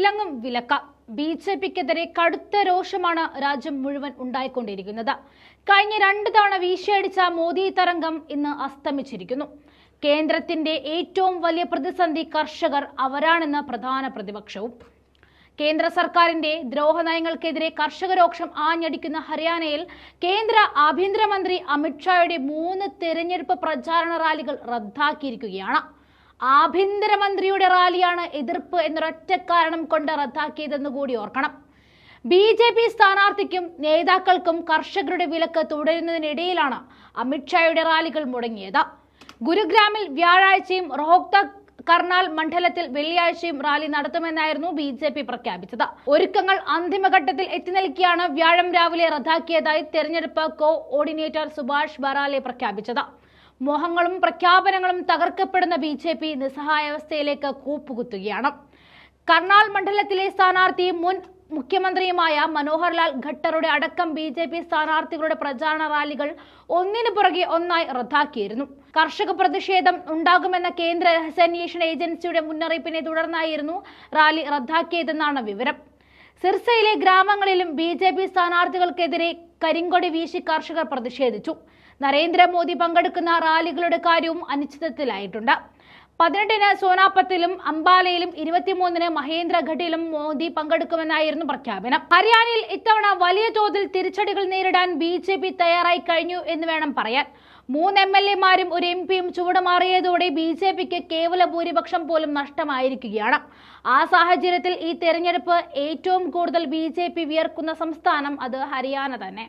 വിലങ്ങും വിലക്ക. B J പിക്കെതിരെ കടുത്ത രോഷമാണ് രാജ്യം മുഴുവൻ ഉണ്ടായിക്കൊണ്ടിരിക്കുന്നത്. കഴിഞ്ഞ രണ്ട് തവണ വീശിയടിച്ച മോദി തരംഗം ഇന്ന് അസ്തമിച്ചിരിക്കുന്നു. കേന്ദ്രത്തിന്റെ ഏറ്റവും വലിയ പ്രതിസന്ധി കർഷകർ അവരാണെന്ന് പ്രധാന പ്രതിപക്ഷവും. കേന്ദ്ര സർക്കാരിന്റെ ദ്രോഹ നയങ്ങൾക്കെതിരെ കർഷകരോക്ഷം ആഞ്ഞടിക്കുന്ന ഹരിയാനയിൽ കേന്ദ്ര ആഭ്യന്തരമന്ത്രി അമിത്ഷായുടെ മൂന്ന് തെരഞ്ഞെടുപ്പ് പ്രചാരണ റാലികൾ റദ്ദാക്കിയിരിക്കുകയാണ്. ആഭ്യന്തരമന്ത്രിയുടെ റാലിയാണ് എതിർപ്പ് എന്നൊരൊറ്റ കാരണം കൊണ്ട് റദ്ദാക്കിയതെന്ന് കൂടി ഓർക്കണം. ബി ജെ പി സ്ഥാനാർത്ഥിക്കും നേതാക്കൾക്കും കർഷകരുടെ വിലക്ക് തുടരുന്നതിനിടയിലാണ് അമിത്ഷായുടെ റാലികൾ മുടങ്ങിയത്. ഗുരുഗ്രാമിൽ വ്യാഴാഴ്ചയും റോഹ്തക് കർണാൽ മണ്ഡലത്തിൽ വെള്ളിയാഴ്ചയും റാലി നടത്തുമെന്നായിരുന്നു ബി ജെ പി പ്രഖ്യാപിച്ചത്. ഒരുക്കങ്ങൾ അന്തിമഘട്ടത്തിൽ എത്തി നിൽക്കിയാണ് വ്യാഴം രാവിലെ റദ്ദാക്കിയതായി തെരഞ്ഞെടുപ്പ് കോ ഓർഡിനേറ്റർ സുഭാഷ് ബറാലെ പ്രഖ്യാപിച്ചത്. മോഹങ്ങളും പ്രഖ്യാപനങ്ങളും തകർക്കപ്പെടുന്ന ബി ജെ പി നിസ്സഹായാവസ്ഥയിലേക്ക് കൂപ്പുകുത്തുകയാണ്. കർണാൽ മണ്ഡലത്തിലെ സ്ഥാനാർത്ഥി മുൻ മുഖ്യമന്ത്രിയുമായ മനോഹർലാൽ ഖട്ടറുടെ അടക്കം ബി ജെ പി സ്ഥാനാർത്ഥികളുടെ പ്രചാരണ റാലികൾ ഒന്നിനു പുറകെ ഒന്നായി റദ്ദാക്കിയിരുന്നു. കർഷക പ്രതിഷേധം ഉണ്ടാകുമെന്ന കേന്ദ്ര രഹസ്യാന്വേഷണ ഏജൻസിയുടെ മുന്നറിയിപ്പിനെ തുടർന്നായിരുന്നു റാലി റദ്ദാക്കിയതെന്നാണ് വിവരം. സിർസയിലെ ഗ്രാമങ്ങളിലും ബി ജെ പി സ്ഥാനാർത്ഥികൾക്കെതിരെ കരിങ്കൊടി വീശി കർഷകർ പ്രതിഷേധിച്ചു. നരേന്ദ്രമോദി പങ്കെടുക്കുന്ന റാലികളുടെ കാര്യവും അനിശ്ചിതത്തിലായിട്ടുണ്ട്. പതിനെട്ടിന് സോനാപത്തിലും അംബാലയിലും ഇരുപത്തിമൂന്നിന് മഹേന്ദ്രഘട്ടിലും മോദി പങ്കെടുക്കുമെന്നായിരുന്നു പ്രഖ്യാപനം. ഹരിയാനയിൽ ഇത്തവണ വലിയ തോതിൽ തിരിച്ചടികൾ നേരിടാൻ ബി ജെ പി തയ്യാറായി കഴിഞ്ഞു എന്ന് വേണം പറയാൻ. മൂന്ന് എം എൽ എമാരും ഒരു എം പിയും ചുവടുമാറിയതോടെ ബി ജെ പിക്ക് കേവല ഭൂരിപക്ഷം പോലും നഷ്ടമായിരിക്കുകയാണ്. ആ സാഹചര്യത്തിൽ ഈ തെരഞ്ഞെടുപ്പ് ഏറ്റവും കൂടുതൽ ബി ജെ പി വിയർക്കുന്ന സംസ്ഥാനം അത് ഹരിയാന തന്നെ.